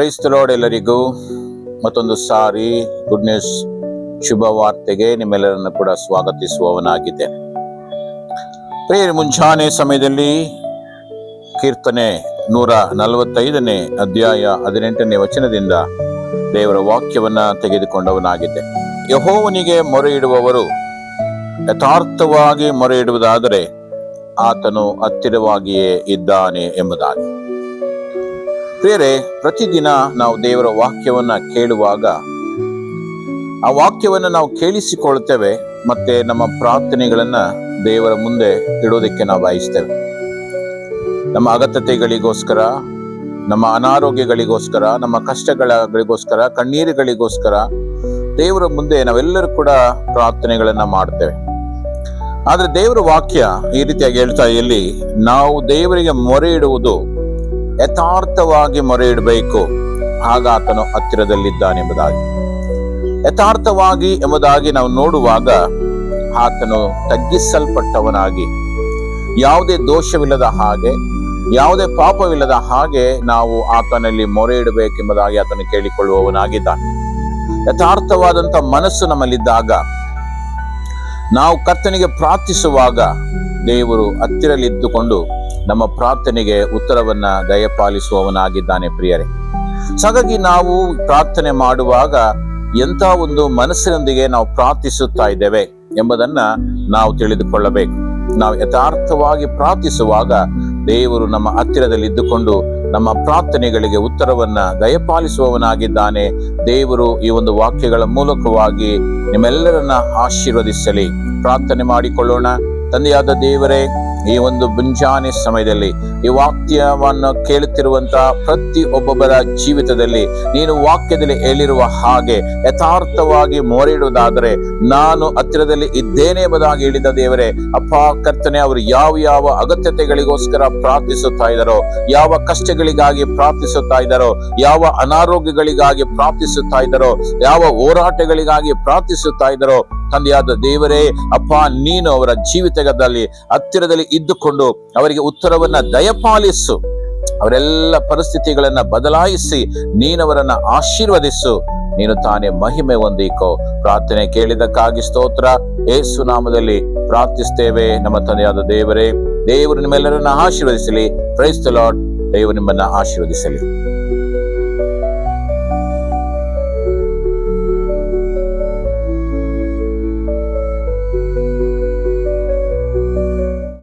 ಕ್ರೈಸ್ತಲೋಡ್ ಎಲ್ಲರಿಗೂ. ಮತ್ತೊಂದು ಸಾರಿ good news ಶುಭ ವಾರ್ತೆಗೆ ನಿಮ್ಮೆಲ್ಲರನ್ನು ಕೂಡ ಸ್ವಾಗತಿಸುವವನಾಗಿದ್ದೇನೆ ಪ್ರೇರಿ ಮುಂಜಾನೆ ಸಮಯದಲ್ಲಿ ಕೀರ್ತನೆ ನೂರ ನಲವತ್ತೈದನೇ ಅಧ್ಯಾಯ ಹದಿನೆಂಟನೇ ವಚನದಿಂದ ದೇವರ ವಾಕ್ಯವನ್ನ ತೆಗೆದುಕೊಂಡವನಾಗಿದ್ದೆ. ಯಹೋವನಿಗೆ ಮೊರೆ ಇಡುವವರು ಯಥಾರ್ಥವಾಗಿ ಮೊರೆ ಇಡುವುದಾದರೆ ಆತನು ಹತ್ತಿರವಾಗಿಯೇ ಇದ್ದಾನೆ ಎಂಬುದಾಗಿ. ಪ್ರಿಯರೇ ಪ್ರತಿದಿನ ನಾವು ದೇವರ ವಾಕ್ಯವನ್ನ ಕೇಳುವಾಗ ಆ ವಾಕ್ಯವನ್ನು ನಾವು ಕೇಳಿಸಿಕೊಳ್ತೇವೆ ಮತ್ತೆ ನಮ್ಮ ಪ್ರಾರ್ಥನೆಗಳನ್ನ ದೇವರ ಮುಂದೆ ಇಡೋದಕ್ಕೆ ನಾವು ಬಯಸ್ತೇವೆ. ನಮ್ಮ ಅಗತ್ಯತೆಗಳಿಗೋಸ್ಕರ, ನಮ್ಮ ಅನಾರೋಗ್ಯಗಳಿಗೋಸ್ಕರ, ನಮ್ಮ ಕಷ್ಟಗಳಿಗೋಸ್ಕರ, ಕಣ್ಣೀರುಗಳಿಗೋಸ್ಕರ ದೇವರ ಮುಂದೆ ನಾವೆಲ್ಲರೂ ಕೂಡ ಪ್ರಾರ್ಥನೆಗಳನ್ನ ಮಾಡ್ತೇವೆ ಆದ್ರೆ ದೇವರ ವಾಕ್ಯ ಈ ರೀತಿಯಾಗಿ ಹೇಳ್ತಾ ಇಲ್ಲಿ, ನಾವು ದೇವರಿಗೆ ಮೊರೆ ಇಡುವುದು ಯಥಾರ್ಥವಾಗಿ ಮೊರೆ ಇಡಬೇಕು ಆಗ ಆತನು ಹತ್ತಿರದಲ್ಲಿದ್ದಾನೆಂಬುದಾಗಿ. ಯಥಾರ್ಥವಾಗಿ ಎಂಬುದಾಗಿ ನಾವು ನೋಡುವಾಗ ಆತನು ತಗ್ಗಿಸಲ್ಪಟ್ಟವನಾಗಿ. ಯಾವುದೇ ದೋಷವಿಲ್ಲದ ಹಾಗೆ, ಯಾವುದೇ ಪಾಪವಿಲ್ಲದ ಹಾಗೆ ನಾವು ಆತನಲ್ಲಿ ಮೊರೆ ಇಡಬೇಕೆಂಬುದಾಗಿ ಆತನು ಕೇಳಿಕೊಳ್ಳುವವನಾಗಿದ್ದಾನೆ. ಯಥಾರ್ಥವಾದಂತ ಮನಸ್ಸು ನಮ್ಮಲ್ಲಿದ್ದಾಗ, ನಾವು ಕರ್ತನಿಗೆ ಪ್ರಾರ್ಥಿಸುವಾಗ ದೇವರು ಹತ್ತಿರಲಿದ್ದುಕೊಂಡು ನಮ್ಮ ಪ್ರಾರ್ಥನೆಗೆ ಉತ್ತರವನ್ನ ದಯಪಾಲಿಸುವವನಾಗಿದ್ದಾನೆ ಪ್ರಿಯರೇ. ಹಾಗಾಗಿ ನಾವು ಪ್ರಾರ್ಥನೆ ಮಾಡುವಾಗ ಎಂಥ ಒಂದು ಮನಸ್ಸಿನೊಂದಿಗೆ ನಾವು ಪ್ರಾರ್ಥಿಸುತ್ತಾ ಇದ್ದೇವೆ ಎಂಬುದನ್ನ ನಾವು ತಿಳಿದುಕೊಳ್ಳಬೇಕು. ನಾವು ಯಥಾರ್ಥವಾಗಿ ಪ್ರಾರ್ಥಿಸುವಾಗ ದೇವರು ನಮ್ಮ ಹತ್ತಿರದಲ್ಲಿ ಇದ್ದುಕೊಂಡು ನಮ್ಮ ಪ್ರಾರ್ಥನೆಗಳಿಗೆ ಉತ್ತರವನ್ನ ದಯಪಾಲಿಸುವವನಾಗಿದ್ದಾನೆ. ದೇವರು ಈ ಒಂದು ವಾಕ್ಯಗಳ ಮೂಲಕವಾಗಿ ನಿಮ್ಮೆಲ್ಲರನ್ನ ಆಶೀರ್ವದಿಸಲಿ. ಪ್ರಾರ್ಥನೆ ಮಾಡಿಕೊಳ್ಳೋಣ. ತಂದೆಯಾದ ದೇವರೇ ಈ ಒಂದು ಮುಂಜಾನೆ ಸಮಯದಲ್ಲಿ ಈ ವಾಕ್ಯವನ್ನು ಕೇಳುತ್ತಿರುವಂತಹ ಪ್ರತಿ ಒಬ್ಬೊಬ್ಬರ ಜೀವಿತದಲ್ಲಿ ನೀನು ವಾಕ್ಯದಲ್ಲಿ ಹೇಳಿರುವ ಹಾಗೆ ಯಥಾರ್ಥವಾಗಿ ಮೊರೆಯಿಡುವುದಾದರೆ ನಾನು ಹತ್ತಿರದಲ್ಲಿ ಇದ್ದೇನೆ ಎಂಬುದಾಗಿ ಹೇಳಿದ ದೇವರೇ, ಅಪ್ಪ ಕರ್ತನೆ, ಅವರು ಯಾವ ಯಾವ ಅಗತ್ಯತೆಗಳಿಗೋಸ್ಕರ ಪ್ರಾರ್ಥಿಸುತ್ತಾ ಇದ್ದಾರೋ, ಯಾವ ಕಷ್ಟಗಳಿಗಾಗಿ ಪ್ರಾರ್ಥಿಸುತ್ತಾ ಇದ್ದಾರೋ, ಯಾವ ಅನಾರೋಗ್ಯಗಳಿಗಾಗಿ ಪ್ರಾರ್ಥಿಸುತ್ತಾ ಇದ್ದಾರೋ, ಯಾವ ಹೋರಾಟಗಳಿಗಾಗಿ ಪ್ರಾರ್ಥಿಸುತ್ತಾ ಇದ್ದಾರೋ ತಂದೆಯಾದ ದೇವರೇ, ಅಪ್ಪ, ನೀನು ಅವರ ಜೀವಿತದಲ್ಲಿ, ಹತ್ತಿರದಲ್ಲಿ ಇದ್ದುಕೊಂಡು ಅವರಿಗೆ ಉತ್ತರವನ್ನ ದಯಪಾಲಿಸು. ಅವರೆಲ್ಲ ಪರಿಸ್ಥಿತಿಗಳನ್ನ ಬದಲಾಯಿಸಿ ನೀನವರನ್ನ ಆಶೀರ್ವದಿಸು. ನೀನು ತಾನೇ ಮಹಿಮೆ ಹೊಂದಿಕೋ. ಪ್ರಾರ್ಥನೆ ಕೇಳಿದಕ್ಕಾಗಿ ಸ್ತೋತ್ರ. ಏಸು ನಾಮದಲ್ಲಿ ಪ್ರಾರ್ಥಿಸ್ತೇವೆ. ನಮ್ಮ ತಂದೆಯಾದ ದೇವರೇ, ದೇವರು ನಿಮ್ಮೆಲ್ಲರನ್ನ ಆಶೀರ್ವದಿಸಲಿ. ಕ್ರೈಸ್ತ ಲಾರ್ಡ್ ದೇವರು ನಿಮ್ಮನ್ನ ಆಶೀರ್ವದಿಸಲಿ.